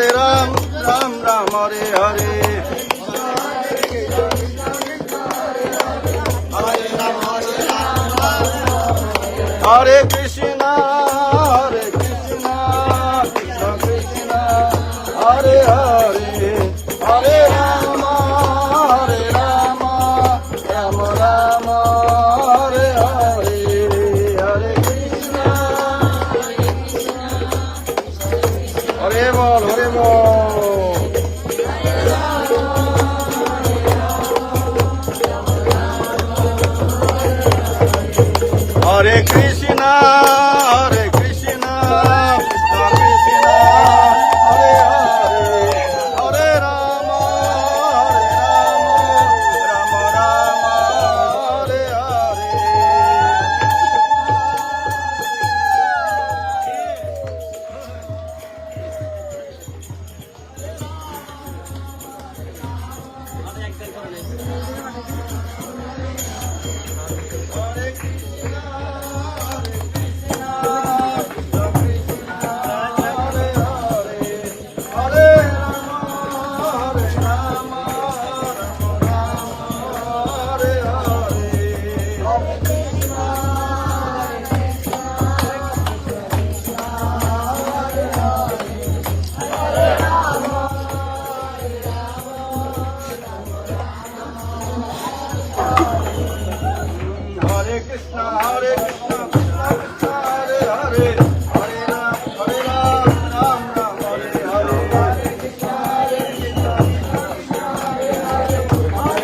হরে Ram Ram Ram Hare Hare.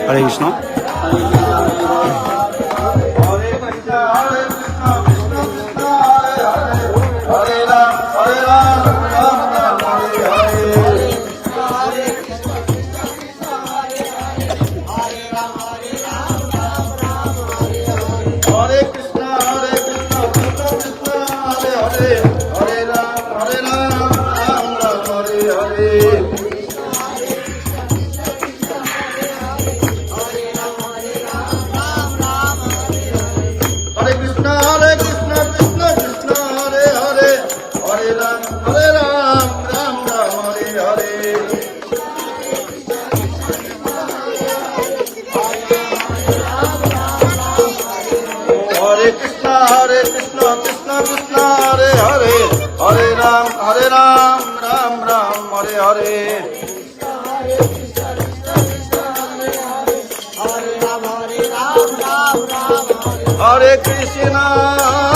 Era isto, não? Hare Krishna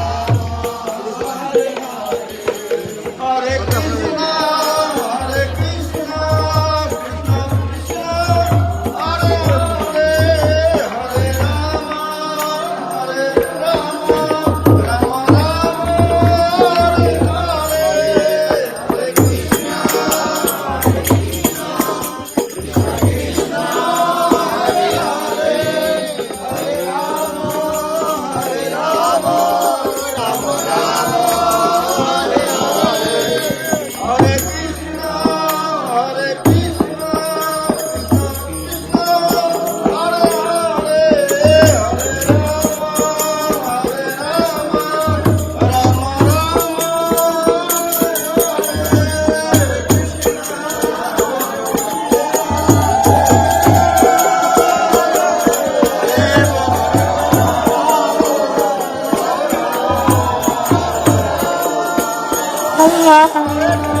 আল্লাহ।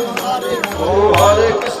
Oh, Hare Krishna.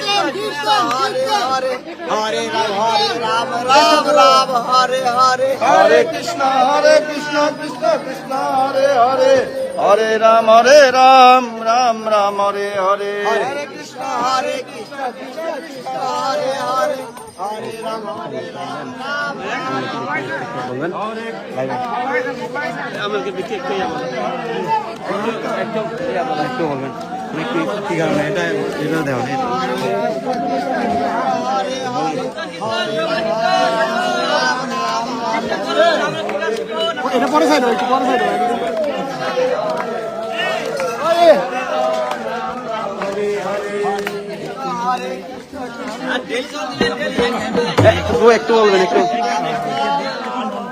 Hare Hare Hare Ram Hare Ram Ram Ram Hare Hare Hare Krishna Hare Krishna Krishna Krishna Hare Hare Hare Ram Hare Ram Ram Ram Hare Hare Hare Krishna Hare Krishna Krishna Krishna Hare Hare Hare Ram Hare Ram Ram বলবেন আমাকে বিক্রি একটু একটু বলবেন মানে কি কি কারণে? এটা এটা দেওয়া নেই এটা পরে সাইড একটু পরে সাইড একটু একটু বলবেন একটু আমি লাইভে থাকব রাম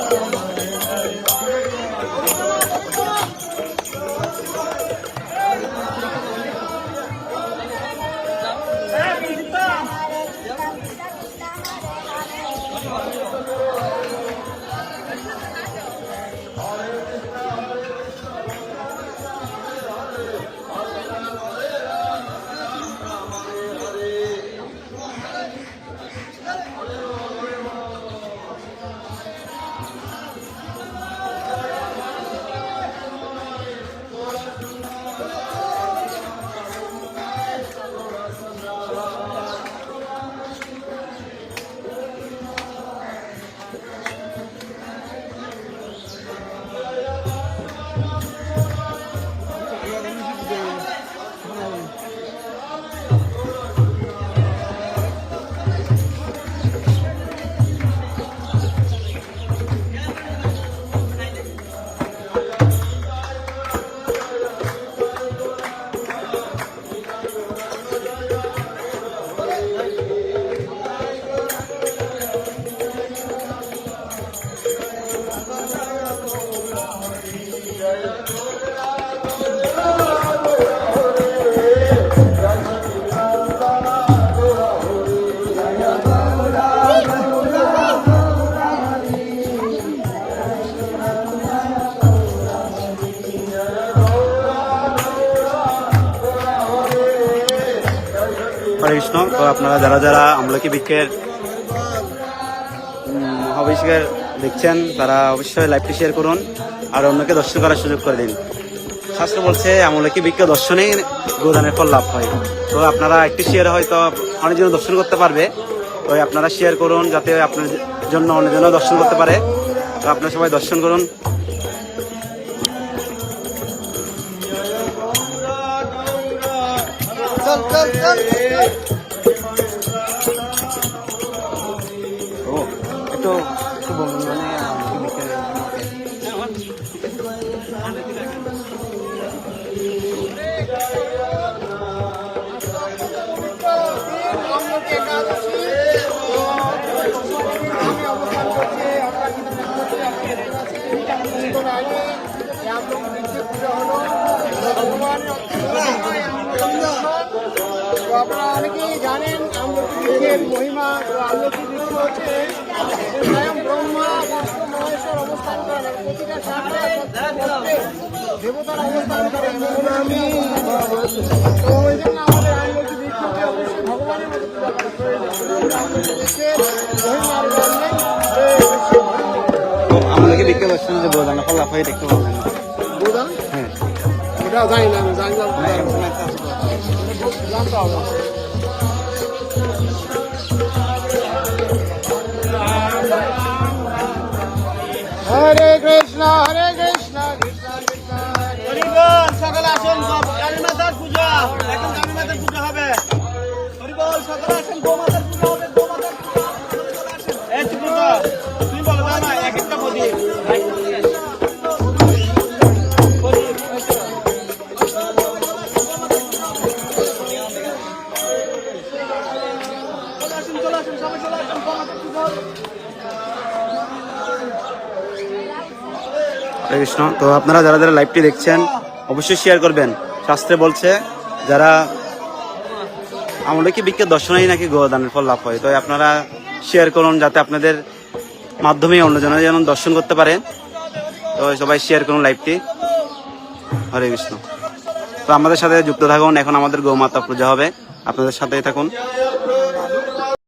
কৃষ্ণ তো আপনারা যারা যারা আমলকি বৃক্ষের মহাবিষ্কের দেখছেন, তারা অবশ্যই লাইভটি শেয়ার করুন আর অন্যকে দর্শন করার সুযোগ করে দিন। শাস্ত্র বলছে, আমলকি বৃক্ষ দর্শনে গোদানের ফল লাভ হয়। তো আপনারা একটি শেয়ার হয়তো অনেকজন দর্শন করতে পারবে। তো আপনারা শেয়ার করুন যাতে আপনার জন্য অন্যজন দর্শন করতে পারে। তো আপনারা সবাই দর্শন করুন। চল চল চল। ও একটু একটু মানে বৃক্ষের আপনারা অনেকেই জানেন আমলকি বৃক্ষের মহিমা তো আমলকি বৃক্ষ হচ্ছে। স্বয়ং ব্রহ্মা বিষ্ণু মহেশ্বর অবস্থান করেন প্রতিটা শাখায় দেবতারা অবস্থান করেন। আমি তো ওই জন্য আমাদের আমলকি বৃক্ষকে অবশ্যই ভগবানের মতো পূজা করা প্রয়োজন আমলকি বৃক্ষের মহিমার জন্যে আমলকি বৃক্ষ দর্শনে যে গোদানের ফল লাভ হয় এটা একটু না? হ্যাঁ। ওটা জানি না জানলাম হরে কৃষ্ণ হরে কৃষ্ণ সকালে আসুন কালী মাতার পূজা, এখন কালী মাতার পূজা হবে। হরিবল, সকালে পূজা হবে পূজা তুমি বলো না এক একটা কৃষ্ণ। তো আপনারা যারা যারা লাইভটি দেখছেন, অবশ্যই শেয়ার করবেন। শাস্ত্রে বলছে, যারা আমলকি বিক্ষের দর্শনেই নাকি গোদানের ফল লাভ হয় তো আপনারা শেয়ার করুন যাতে আপনাদের মাধ্যমে অন্যজনে যেন দর্শন করতে পারে। তো সবাই শেয়ার করুন লাইভটি হরে কৃষ্ণ। তো আমাদের সাথে যুক্ত থাকুন, এখন আমাদের গৌমাতা পূজা হবে। আপনাদের সাথেই থাকুন।